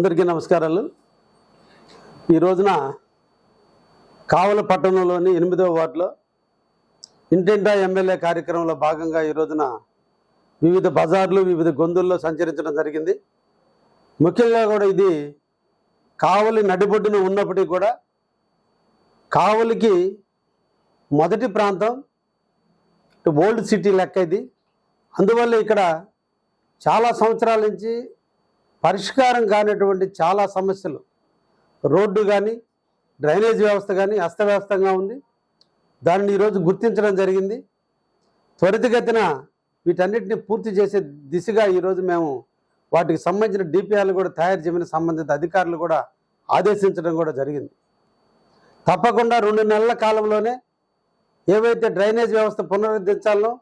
అందరికీ నమస్కారాలు. ఈ రోజున కావల పట్టణంలోని ఎనిమిదవ వార్డులో ఇంటింటా ఎమ్మెల్యే కార్యక్రమంలో భాగంగా ఈ రోజున వివిధ బజార్లు వివిధ గొంతుల్లో సంచరించడం జరిగింది. ముఖ్యంగా కూడా ఇది కావలి నడిబొడ్డున ఉన్నప్పటికీ కూడా కావలికి మొదటి ప్రాంతం ఓల్డ్ సిటీ లెక్క ఇది. అందువల్ల ఇక్కడ చాలా సంవత్సరాల నుంచి పరిష్కారం కానిటువంటి చాలా సమస్యలు. రోడ్డు కానీ డ్రైనేజ్ వ్యవస్థ కానీ అస్తవ్యవస్థంగా ఉంది. దానిని ఈరోజు గుర్తించడం జరిగింది. త్వరితగతిన వీటన్నిటిని పూర్తి చేసే దిశగా ఈరోజు మేము వాటికి సంబంధించిన డిపిఆర్లు కూడా తయారు చేయమని సంబంధిత అధికారులు కూడా ఆదేశించడం కూడా జరిగింది. తప్పకుండా రెండు నెలల కాలంలోనే ఏవైతే డ్రైనేజ్ వ్యవస్థ పునరుద్ధరించాలనో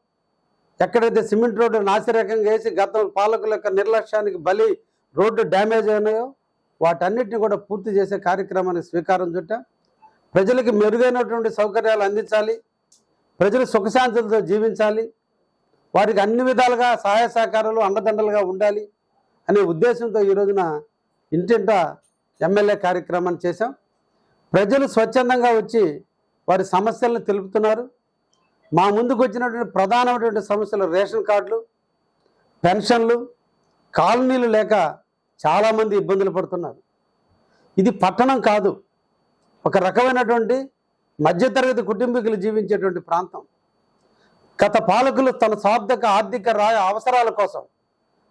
ఎక్కడైతే సిమెంట్ రోడ్డు నాసిరకంగా వేసి గత పాలకుల యొక్క నిర్లక్ష్యానికి బలి రోడ్డు డ్యామేజ్ అయినాయో వాటన్నిటిని కూడా పూర్తి చేసే కార్యక్రమాన్ని స్వీకారం చుట్టాం ప్రజలకి మెరుగైనటువంటి సౌకర్యాలు అందించాలి ప్రజలు సుఖశాంతులతో జీవించాలి వారికి అన్ని విధాలుగా సహాయ సహకారాలు అండదండలుగా ఉండాలి అనే ఉద్దేశంతో ఈ రోజున ఇంటింట ఎమ్మెల్యే కార్యక్రమాన్ని చేశాం. ప్రజలు స్వచ్ఛందంగా వచ్చి వారి సమస్యలను తెలుపుతున్నారు. మా ముందుకు వచ్చినటువంటి ప్రధానమైనటువంటి సమస్యలు రేషన్ కార్డులు పెన్షన్లు కాలనీలు లేక చాలామంది ఇబ్బందులు పడుతున్నారు. ఇది పట్టణం కాదు. ఒక రకమైనటువంటి మధ్యతరగతి కుటుంబీకులు జీవించేటువంటి ప్రాంతం. గత పాలకులు తన స్వార్థక ఆర్థిక రా అవసరాల కోసం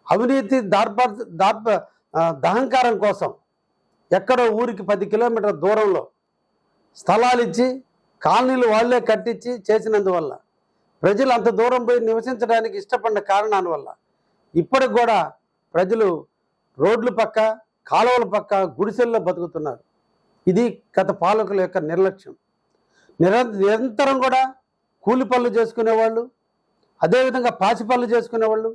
అవినీతి దార్ప దార్ప దహంకారం కోసం ఎక్కడో ఊరికి పది కిలోమీటర్ల దూరంలో స్థలాలు ఇచ్చి కాలనీలు వాళ్ళే కట్టించి చేసినందువల్ల ప్రజలు అంత దూరం పోయి నివసించడానికి ఇష్టపడిన కారణాల వల్ల ఇప్పటికి కూడా ప్రజలు రోడ్ల పక్క కాలువల పక్క గుడిసెల్లో బతుకుతున్నారు. ఇది గత పాలకుల యొక్క నిర్లక్ష్యం. నిర నిరంతరం కూడా కూలి పనులు చేసుకునేవాళ్ళు అదేవిధంగా పాచి పనులు చేసుకునేవాళ్ళు.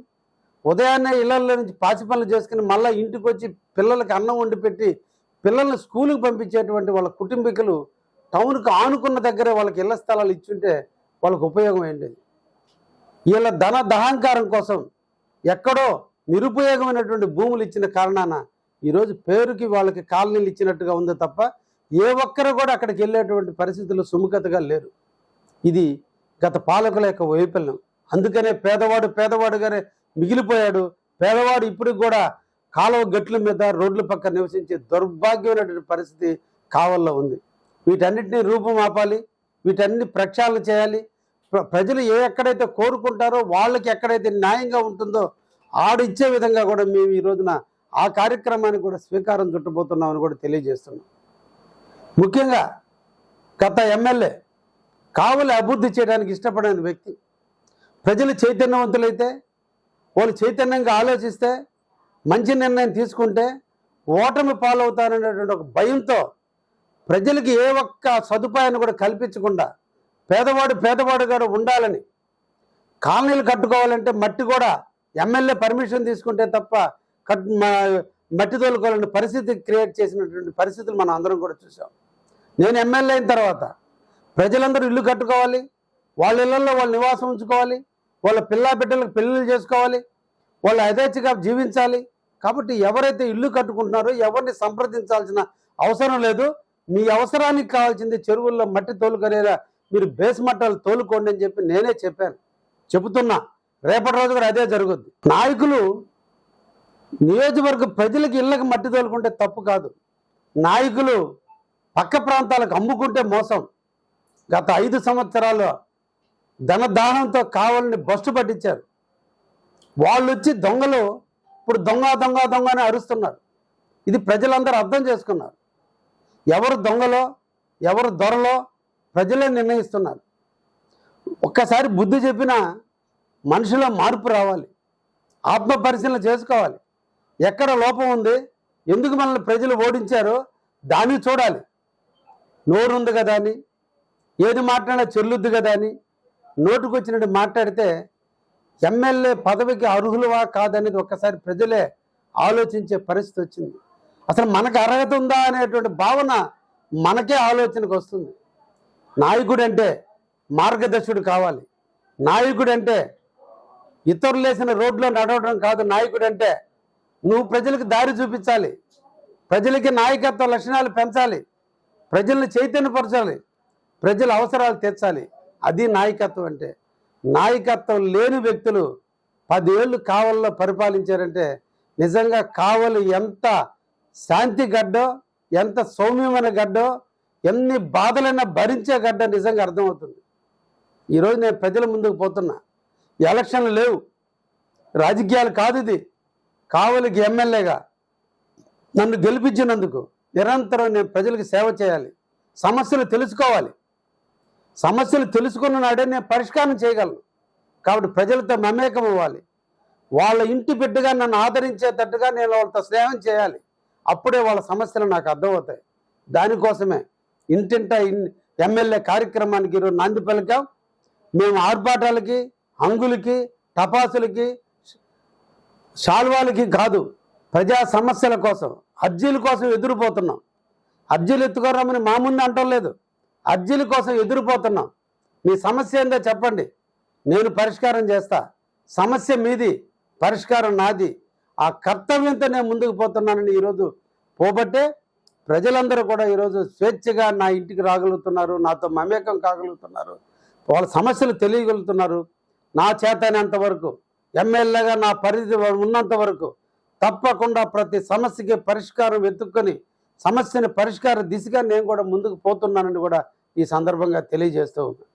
ఉదయాన్నే ఇళ్ళలో నుంచి పాచి పనులు చేసుకుని మళ్ళీ ఇంటికి వచ్చి పిల్లలకి అన్నం వండి పెట్టి పిల్లల్ని స్కూల్కి పంపించేటువంటి వాళ్ళ కుటుంబీకులు టౌన్కు ఆనుకున్న దగ్గరే వాళ్ళకి ఇళ్ళ స్థలాలు ఇచ్చుంటే వాళ్ళకు ఉపయోగం ఏంటి? వీళ్ళ ధన దహంకారం కోసం ఎక్కడో నిరుపయోగమైనటువంటి భూములు ఇచ్చిన కారణాన ఈరోజు పేరుకి వాళ్ళకి కాలనీలు ఇచ్చినట్టుగా ఉంది తప్ప ఏ ఒక్కరు కూడా అక్కడికి వెళ్ళేటువంటి పరిస్థితులు సుముఖతగా లేరు. ఇది గత పాలకుల యొక్క వైఫల్యం. అందుకనే పేదవాడు పేదవాడుగానే మిగిలిపోయాడు. పేదవాడు ఇప్పటికి కూడా కాలువ గట్ల మీద రోడ్ల పక్క నివసించే దౌర్భాగ్యమైనటువంటి పరిస్థితి కావల్లో ఉంది. వీటన్నిటిని రూపుమాపాలి వీటన్ని ప్రక్షాళన చేయాలి. ప్ర- ప్రజలు ఏ ఎక్కడైతే కోరుకుంటారో వాళ్ళకి ఎక్కడైతే న్యాయంగా ఉంటుందో ఆడిచ్చే విధంగా కూడా మేము ఈ రోజున ఆ కార్యక్రమానికి కూడా స్వీకారం చుట్టబోతున్నామని కూడా తెలియజేస్తున్నాం. ముఖ్యంగా గత ఎమ్మెల్యే కావలి అభివృద్ధి చేయడానికి ఇష్టపడిన వ్యక్తి ప్రజలు చైతన్యవంతులైతే వాళ్ళు చైతన్యంగా ఆలోచిస్తే మంచి నిర్ణయం తీసుకుంటే ఓటమి పాలవుతారనేటువంటి ఒక భయంతో ప్రజలకి ఏ ఒక్క సదుపాయాన్ని కూడా కల్పించకుండా పేదవాడు పేదవాడుగా ఉండాలని కాలనీలు కట్టుకోవాలంటే మట్టి కూడా ఎమ్మెల్యే పర్మిషన్ తీసుకుంటే తప్ప కట్ మట్టి తోలుకోవాలని పరిస్థితి క్రియేట్ చేసినటువంటి పరిస్థితులు మనం అందరం కూడా చూసాం. నేను ఎమ్మెల్యే అయిన తర్వాత ప్రజలందరూ ఇల్లు కట్టుకోవాలి వాళ్ళ ఇళ్ళలో వాళ్ళు నివాసం ఉంచుకోవాలి వాళ్ళ పిల్ల బిడ్డలకు పెళ్ళిళ్ళు చేసుకోవాలి వాళ్ళు యథేచ్ఛగా జీవించాలి. కాబట్టి ఎవరైతే ఇల్లు కట్టుకుంటున్నారో ఎవరిని సంప్రదించాల్సిన అవసరం లేదు. మీ అవసరానికి కావాల్సింది చెరువుల్లో మట్టి తోలుకొనేలా మీరు బేస్ మట్టాలు తోలుకోండి అని చెప్పి నేనే చెప్పాను. చెబుతున్నా. రేపటి రోజు కూడా అదే జరుగుద్ది. నాయకులు నియోజకవర్గ ప్రజలకు ఇళ్ళకి మట్టి తోలుకుంటే తప్పు కాదు. నాయకులు పక్క ప్రాంతాలకు అమ్ముకుంటే మోసం. గత ఐదు సంవత్సరాలు ధనదానంతో కావాలని బస్సు పట్టించారు. వాళ్ళు వచ్చి దొంగలు ఇప్పుడు దొంగ దొంగ దొంగ అని అరుస్తున్నారు. ఇది ప్రజలందరూ అర్థం చేసుకున్నారు. ఎవరు దొంగలో ఎవరు దొరలో ప్రజలే నిర్ణయిస్తున్నారు. ఒక్కసారి బుద్ధి చెప్పినా మనిషిలో మార్పు రావాలి. ఆత్మ పరిశీలన చేసుకోవాలి. ఎక్కడ లోపం ఉంది? ఎందుకు మనల్ని ప్రజలు ఓడించారో దాన్ని చూడాలి. నోరు ఉంది కదా అని ఏది మాట్లాడినా చెల్లుద్ది కదా అని నోటుకొచ్చినట్టు మాట్లాడితే ఎమ్మెల్యే పదవికి అర్హులువా కాదనేది ఒక్కసారి ప్రజలే ఆలోచించే పరిస్థితి వచ్చింది. అసలు మనకు అర్హత ఉందా అనేటువంటి భావన మనకే ఆలోచనకు వస్తుంది. నాయకుడు అంటే మార్గదర్శుడు కావాలి. నాయకుడు అంటే ఇతరులు వేసిన రోడ్లో నడవడం కాదు నాయకుడు అంటే నువ్వు ప్రజలకు దారి చూపించాలి. ప్రజలకి నాయకత్వ లక్షణాలు పెంచాలి. ప్రజల్ని చైతన్యపరచాలి. ప్రజల అవసరాలు తీర్చాలి. అది నాయకత్వం అంటే. నాయకత్వం లేని వ్యక్తులు పదేళ్ళు కావల్లో పరిపాలించారంటే నిజంగా కావలు ఎంత శాంతి గడ్డో ఎంత సౌమ్యమైన గడ్డో ఎన్ని బాధలైనా భరించే గడ్డ నిజంగా అర్థమవుతుంది. ఈరోజు నేను ప్రజల ముందుకు పోతున్నా. ఎలక్షన్లు లేవు. రాజకీయాలు కాదు ఇది. కావలికి ఎమ్మెల్యేగా నన్ను గెలిపించినందుకు నిరంతరం నేను ప్రజలకు సేవ చేయాలి. సమస్యలు తెలుసుకోవాలి. సమస్యలు తెలుసుకున్న నాడే నేను పరిష్కారం చేయగలను. కాబట్టి ప్రజలతో మమేకం అవ్వాలి. వాళ్ళ ఇంటి బిడ్డగా నన్ను ఆదరించేటట్టుగా నేను వాళ్ళతో స్నేహం చేయాలి. అప్పుడే వాళ్ళ సమస్యలు నాకు అర్థమవుతాయి. దానికోసమే ఇంటింట ఇన్ ఎమ్మెల్యే కార్యక్రమానికి ఈరోజు నాంది పలికాం. మేము ఆర్భాటాలకి అంగులకి టపాసులకి శాల్వాలకి కాదు ప్రజా సమస్యల కోసం అర్జీల కోసం ఎదురుపోతున్నాం. అర్జీలు ఎత్తుకోరమని మా ముందు అంటం లేదు. అర్జీల కోసం ఎదురుపోతున్నాం. మీ సమస్య ఏందో చెప్పండి. నేను పరిష్కారం చేస్తా. సమస్య మీది పరిష్కారం నాది. ఆ కర్తవ్యంతో నేను ముందుకు పోతున్నానని ఈరోజు పోబట్టే ప్రజలందరూ కూడా ఈరోజు స్వేచ్ఛగా నా ఇంటికి రాగలుగుతున్నారు నాతో మమేకం కాగలుగుతున్నారు. వాళ్ళ సమస్యలు తెలియగలుగుతున్నారు. నా చేతైనంత వరకు ఎమ్మెల్యేగా నా పరిధి ఉన్నంత వరకు తప్పకుండా ప్రతి సమస్యకి పరిష్కారం వెతుక్కొని సమస్యని పరిష్కార దిశగా నేను కూడా ముందుకు పోతున్నానని కూడా ఈ సందర్భంగా తెలియజేస్తూ ఉన్నాను.